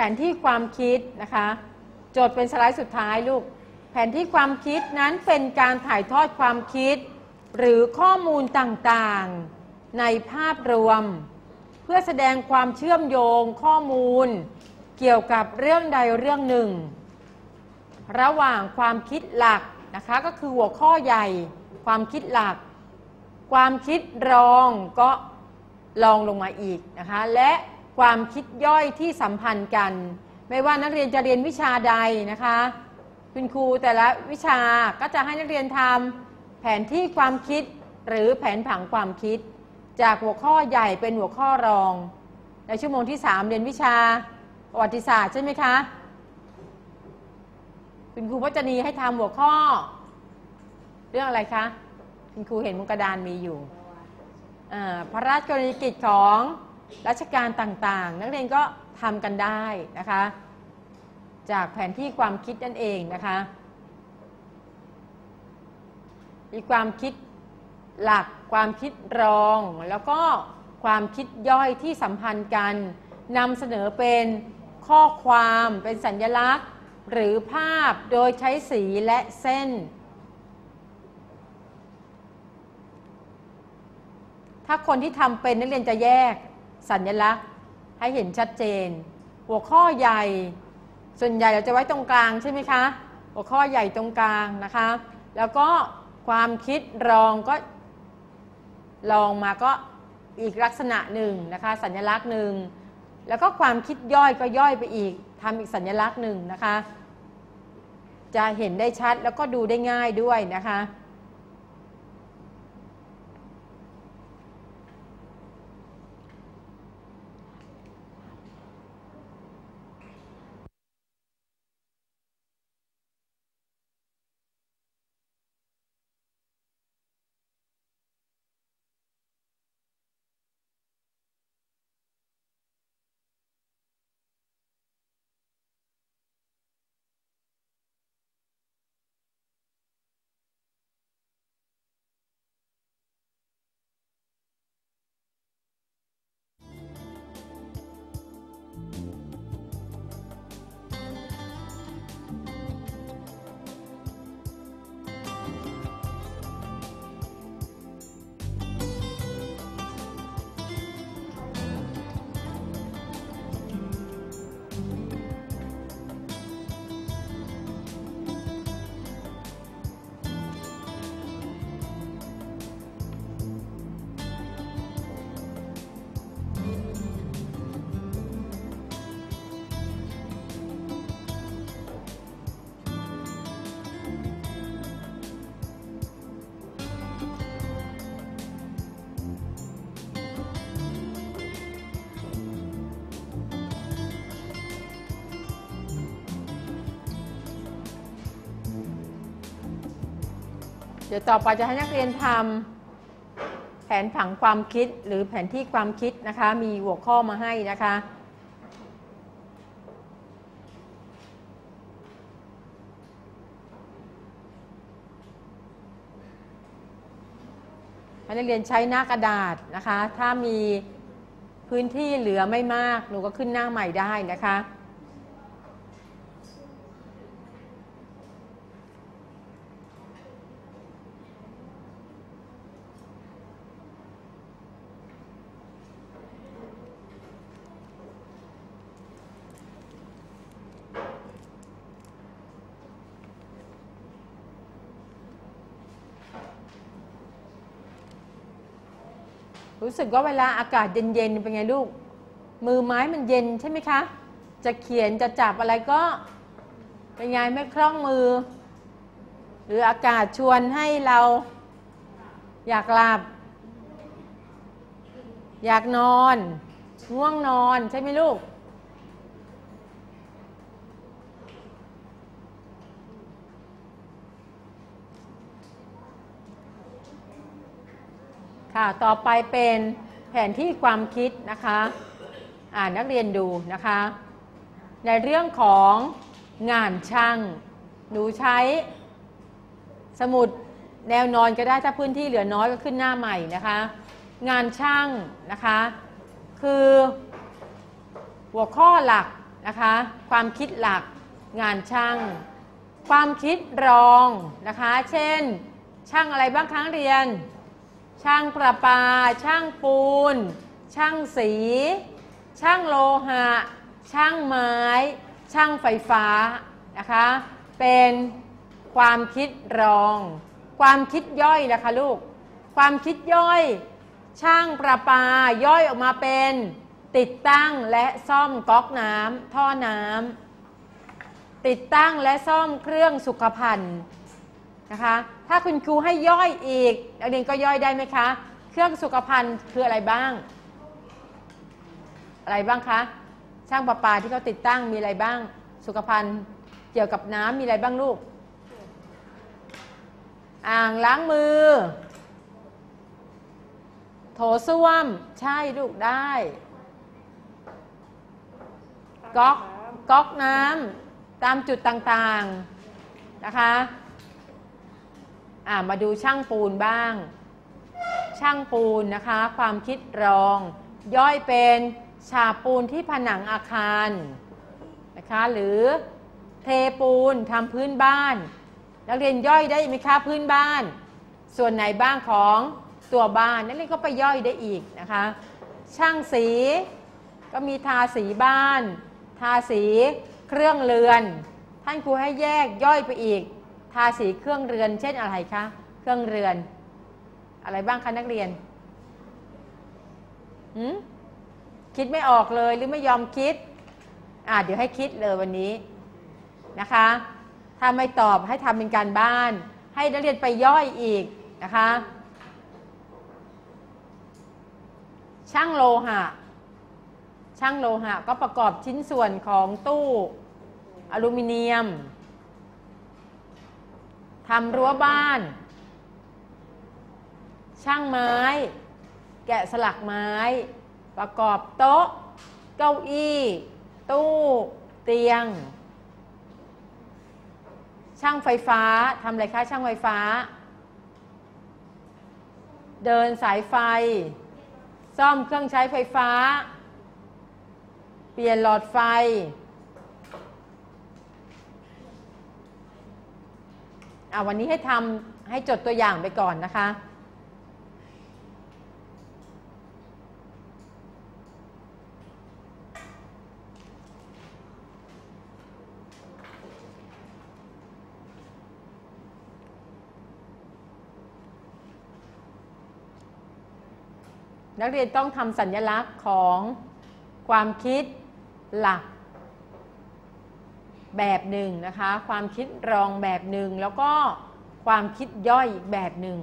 ผนที่ความคิดนะคะ โจทย์เป็นสไลด์สุดท้ายลูก แผนที่ความคิดนั้นเป็นการถ่ายทอดความคิด หรือข้อมูลต่างๆ ในภาพรวม เพื่อแสดงความเชื่อมโยงข้อมูล เกี่ยวกับเรื่องใดเรื่องหนึ่ง ระหว่างความคิดหลักนะคะก็คือหัวข้อใหญ่ ความคิดหลัก ความคิดรองก็ลองลงมาอีกนะคะและ ความคิดย่อยที่สัมพันธ์กัน ไม่ว่านักเรียนจะเรียนวิชาใดนะคะ คุณครูแต่ละวิชาก็จะให้นักเรียนทำแผนที่ความคิดหรือแผนผังความคิด จากหัวข้อใหญ่เป็นหัวข้อรอง ในชั่วโมงที่ 3 เรียนวิชาประวัติศาสตร์ใช่ไหมคะคุณครูพจนีให้ทำหัวข้อ เรื่องอะไรคะคุณครูเห็นบนกระดานมีอยู่อ่าพระราชกรณียกิจของ ราชการต่างๆ นักเรียนก็ทำกันได้นะคะ จากแผนที่ความคิดนั่นเองนะคะ มีความคิดหลักความคิดรองแล้วก็ความคิดย่อยที่สัมพันธ์กันนำเสนอเป็นข้อความเป็นสัญลักษณ์ หรือภาพโดยใช้สีและเส้น ถ้าคนที่ทำเป็นนักเรียนจะแยก สัญลักษณ์ให้เห็นชัดเจน หัวข้อใหญ่ส่วนใหญ่เราจะไว้ตรงกลางใช่ไหมคะ หัวข้อใหญ่ตรงกลางนะคะ แล้วก็ความคิดรองก็ลองมาก็อีกลักษณะหนึ่งนะคะ สัญลักษณ์หนึ่งแล้วก็ความคิดย่อยก็ย่อยไปอีกทำอีกสัญลักษณ์หนึ่งนะคะ จะเห็นได้ชัดแล้วก็ดูได้ง่ายด้วยนะคะ เดี๋ยวต่อไปจะให้นักเรียนทำแผนผังความคิดหรือแผนที่ความคิดนะคะ มีหัวข้อมาให้นะคะให้นักเรียนใช้หน้ากระดาษนะคะ ถ้ามีพื้นที่เหลือไม่มาก หนูก็ขึ้นหน้าใหม่ได้นะคะ รู้สึกว่าเวลาอากาศเย็นๆเป็นไงลูก มือไม้มันเย็นใช่ไหมคะ จะเขียนจะจับอะไรก็เป็นไงไม่คล่องมือ หรืออากาศชวนให้เราอยากหลับ อยากนอน ง่วงนอนใช่ไหมลูก ค่ะ ต่อไปเป็นแผนที่ความคิดนะคะอ่านนักเรียนดูนะคะ ในเรื่องของงานช่าง หนูใช้สมุดแนวนอนก็ได้ถ้าพื้นที่เหลือน้อยก็ขึ้นหน้าใหม่นะคะ งานช่างนะคะ คือหัวข้อหลักนะคะ ความคิดหลักงานช่าง ความคิดรองนะคะ เช่น ช่างอะไรบ้างครั้งเรียน ช่างประปา ช่างปูน ช่างสี ช่างโลหะ ช่างไม้ ช่างไฟฟ้านะคะ เป็นความคิดรอง ความคิดย่อยนะคะลูก ความคิดย่อย ช่างประปาย่อยออกมาเป็น ติดตั้งและซ่อมก๊อกน้ำท่อน้ำติดตั้งและซ่อมเครื่องสุขภัณฑ์ นะคะ ถ้าคุณครูให้ย่อยอีกนักเรียนก็ย่อยได้ไหมคะ เครื่องสุขภัณฑ์คืออะไรบ้าง อะไรบ้างคะ ช่างประปาที่เขาติดตั้งมีอะไรบ้าง สุขภัณฑ์เกี่ยวกับน้ำมีอะไรบ้างลูก อ่างล้างมือ โถส้วม ใช่ลูกได้ ก๊อกก๊อกน้ำตามจุดต่างๆ นะคะ อ่ามาดูช่างปูนบ้าง ช่างปูนนะคะ ความคิดรอง ย่อยเป็นฉาบปูนที่ผนังอาคารนะคะหรือเทปูนทำพื้นบ้าน นักเรียนย่อยได้ไหมคะพื้นบ้าน ส่วนไหนบ้างของตัวบ้านนักเรียนก็ไปย่อยได้อีกนะคะ ช่างสีก็มีทาสีบ้าน ทาสีเครื่องเรือน ท่านครูให้แยกย่อยไปอีก ทาสีเครื่องเรือน เช่นอะไรคะ เครื่องเรือน อะไรบ้างคะนักเรียนหืมคิดไม่ออกเลยหรือไม่ยอมคิด อ่าเดี๋ยวให้คิดเลยวันนี้นะคะ ถ้าไม่ตอบให้ทำเป็นการบ้าน ให้นักเรียนไปย่อยอีกนะคะ ช่างโลหะ ช่างโลหะก็ประกอบชิ้นส่วนของตู้อลูมิเนียม ทำรั้วบ้าน ช่างไม้ แกะสลักไม้ ประกอบโต๊ะ เก้าอี้ ตู้ เตียง ช่างไฟฟ้าทำอะไรคะช่างไฟฟ้า เดินสายไฟ ซ่อมเครื่องใช้ไฟฟ้า เปลี่ยนหลอดไฟ อะ วันนี้ให้ทำให้จดตัวอย่างไปก่อนนะคะนักเรียนต้องทำสัญลักษณ์ของความคิดหลัก แบบหนึ่งนะคะ ความคิดรองแบบหนึ่งแล้วก็ความคิดย่อยอีกแบบหนึ่ง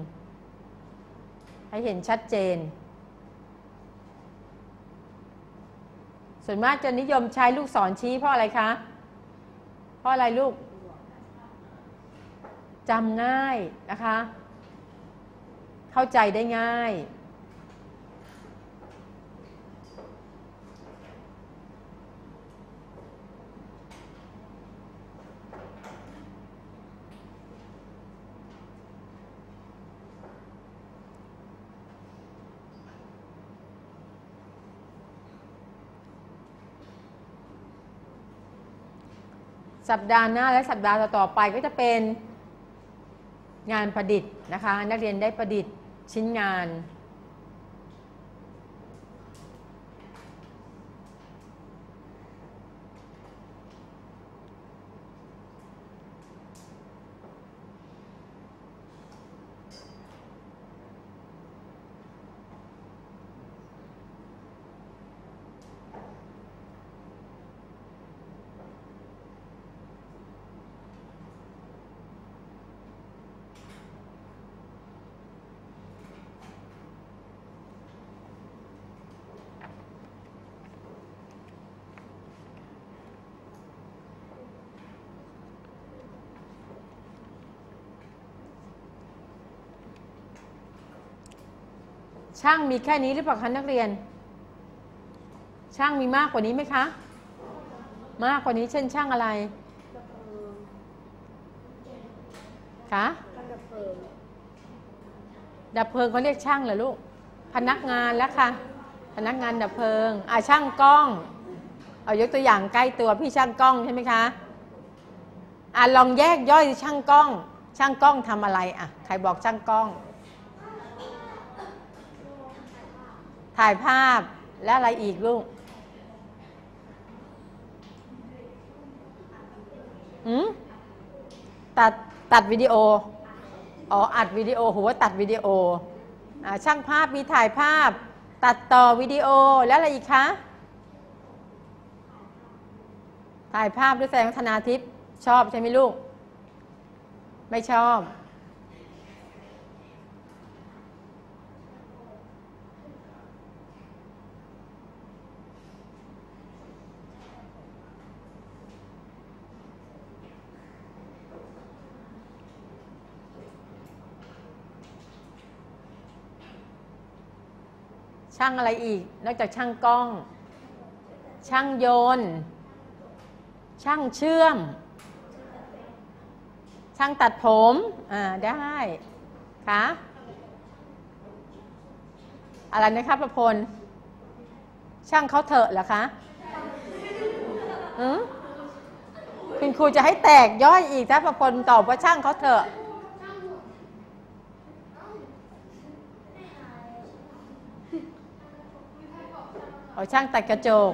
ให้เห็นชัดเจน ส่วนมากจะนิยมใช้ลูกศรชี้เพราะอะไรคะ เพราะอะไรลูกจำง่ายนะคะ เข้าใจได้ง่าย สัปดาห์หน้าและสัปดาห์ต่อไปก็จะเป็นงานประดิษฐ์นะคะ นักเรียนได้ประดิษฐ์ชิ้นงาน ช่างมีแค่นี้หรือเปล่าคะนักเรียน ช่างมีมากกว่านี้ไหมคะ มากกว่านี้เช่นช่างอะไรคะดับเพลิงเขาเรียกช่างเหรอลูก พนักงานแล้วค่ะ พนักงานดับเพลิงอ่าช่างกล้อง เอายกตัวอย่างใกล้ตัวพี่ช่างกล้องใช่ไหมคะอะลองแยกย่อยช่างกล้อง ช่างกล้องทำอะไรอะใครบอกช่างกล้อง ถ่ายภาพและอะไรอีกลูกหืมตัดตัดวิดีโอ อ๋อ อัดวิดีโอหัวตัดวิดีโออช่างภาพมีถ่ายภาพ ตัดต่อวิดีโอแล้วอะไรอีกคะ ถ่ายภาพด้วยแสงธนาทิพย์ชอบใช่ไหมลูก ไม่ชอบ ช่างอะไรอีก นอกจากช่างกล้อง ช่างโยน ช่างเชื่อม ช่างตัดผมอ่าได้ค่ะอะไรนะครับประพล ช่างเขาเถอะเหรอคะอืมคุณครูจะให้แตกย่อยอีกถ้าประพลตอบว่าช่างเขาเถอะ เอาช่างตัดกระจก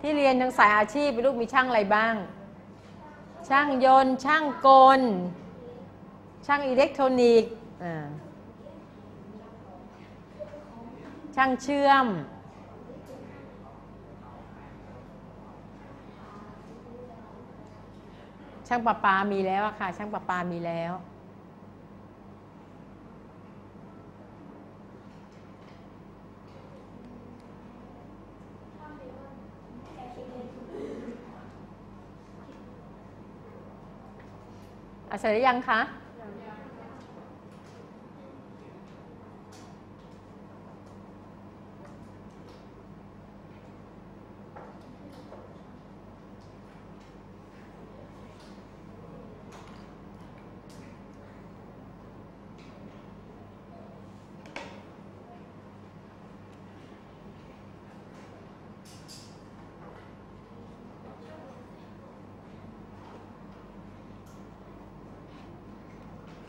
ที่เรียนทางสายอาชีพลูกมีช่างอะไรบ้าง ช่างยนต์ ช่างกล ช่างอิเล็กทรอนิกส์ช่างเชื่อมช่างประปามีแล้วอะค่ะ ช่างประปามีแล้ว อัจฉริยังคะ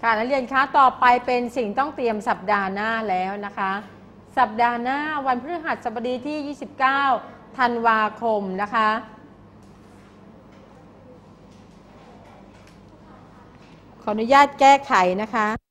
ค่ะนักเรียนคะต่อไปเป็นสิ่งต้องเตรียมสัปดาห์หน้าแล้วนะคะ สัปดาห์หน้าวันพฤหัสบดีที่ 29 ธันวาคมนะคะ ขออนุญาตแก้ไขนะคะ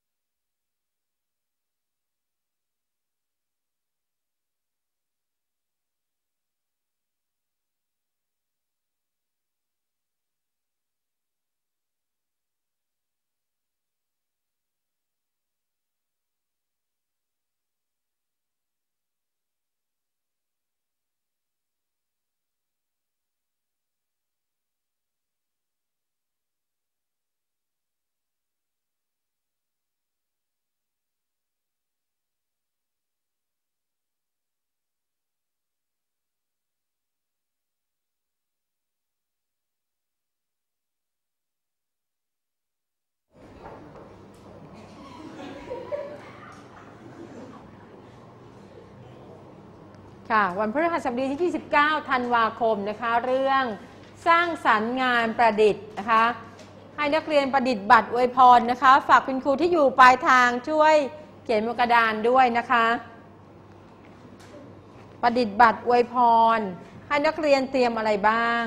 ค่ะวันพฤหัสบดีที่ 29 ธันวาคมนะคะ เรื่องสร้างสรรค์งานประดิษฐ์นะคะ ให้นักเรียนประดิษฐ์บัตรอวยพรนะคะ ฝากคุณครูที่อยู่ปลายทางช่วยเขียนบนกระดานด้วยนะคะ ประดิษฐ์บัตรอวยพร ให้นักเรียนเตรียมอะไรบ้าง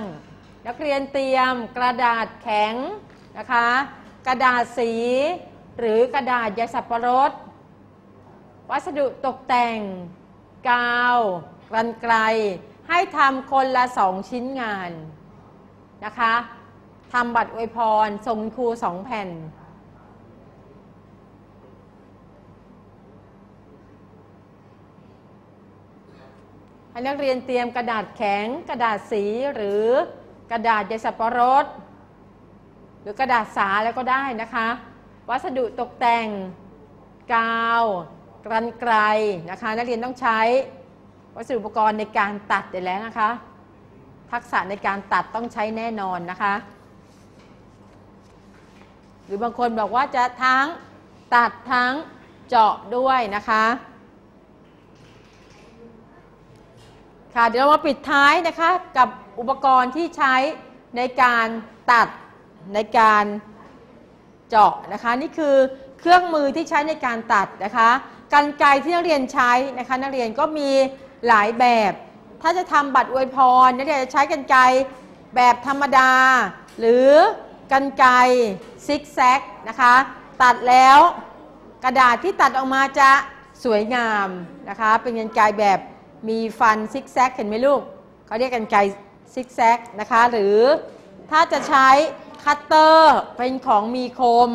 นักเรียนเตรียมกระดาษแข็งนะคะ กระดาษสี หรือกระดาษยาสับปะรด วัสดุตกแต่ง กาวกันไกล ให้ทำคนละสองชิ้นงานนะคะทำบัตรอวยพรส่งครูสองแผ่น ให้นักเรียนเตรียมกระดาษแข็ง กระดาษสีหรือกระดาษยสับปะรด หรือกระดาษสาแล้วก็ได้นะคะ วัสดุตกแต่ง กาว กันไกลนะคะ นักเรียนต้องใช้วัสดุอุปกรณ์ในการตัดได้แล้วนะคะ ทักษะในการตัดต้องใช้แน่นอนนะคะ หรือบางคนบอกว่าจะทั้งตัดทั้งเจาะด้วยนะคะค่ะเดี๋ยวเรามาปิดท้ายนะคะกับอุปกรณ์ที่ใช้ในการตัดในการเจาะนะคะ นี่คือเครื่องมือที่ใช้ในการตัดนะคะ กันไกที่นักเรียนใช้นะคะนักเรียนก็มีหลายแบบ ถ้าจะทำบัตรอวยพรนักเรียนจะใช้กันไกแบบธรรมดา หรือกันไกซิกแซกนะคะตัดแล้วกระดาษที่ตัดออกมาจะสวยงามนะคะเป็นกันไกแบบมีฟันซิกแซกเห็นไหมลูกเขาเรียกกันไกซิกแซกนะคะหรือถ้าจะใช้คัตเตอร์เป็นของมีคม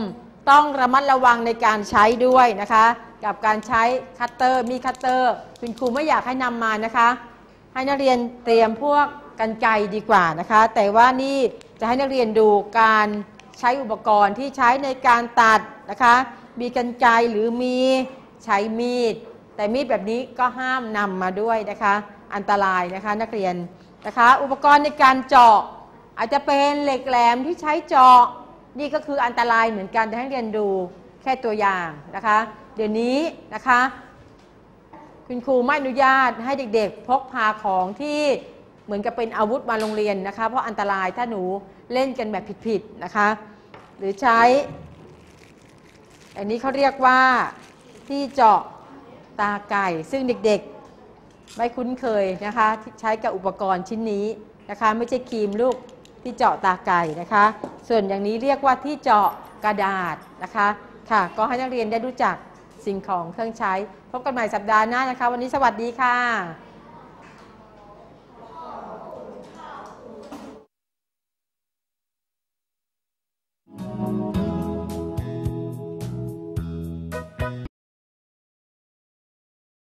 ต้องระมัดระวังในการใช้ด้วยนะคะ กับการใช้คัตเตอร์มีคัตเตอร์คุณครูไม่อยากให้นำมานะคะ ให้นักเรียนเตรียมพวกกันไกดีกว่านะคะ แต่ว่านี่จะให้นักเรียนดูการใช้อุปกรณ์ที่ใช้ในการตัดนะคะ มีกันไกหรือมีใช้มีด แต่มีดแบบนี้ก็ห้ามนำมาด้วยนะคะ อันตรายนะคะนักเรียนนะคะ อุปกรณ์ในการเจาะ อาจจะเป็นเหล็กแหลมที่ใช้เจาะนี่ก็คืออันตรายเหมือนกันจะให้เรียนดูแค่ตัวอย่างนะคะ เดี๋ยวนี้นะคะ คุณครูไม่อนุญาตให้เด็กๆ พกพาของที่เหมือนกับเป็นอาวุธมาโรงเรียนนะคะ เพราะอันตรายถ้าหนูเล่นกันแบบผิดๆนะคะ หรือใช้ อันนี้เขาเรียกว่าที่เจาะตาไก่ ซึ่งเด็กๆไม่คุ้นเคยนะคะใช้กับอุปกรณ์ชิ้นนี้นะคะ ไม่ใช่ครีมลูกที่เจาะตาไก่นะคะ ส่วนอย่างนี้เรียกว่าที่เจาะกระดาษนะคะ ค่ะ ก็ให้นักเรียนได้รู้จัก สิ่งของเครื่องใช้ พบกันใหม่สัปดาห์หน้านะคะ วันนี้สวัสดีค่ะ「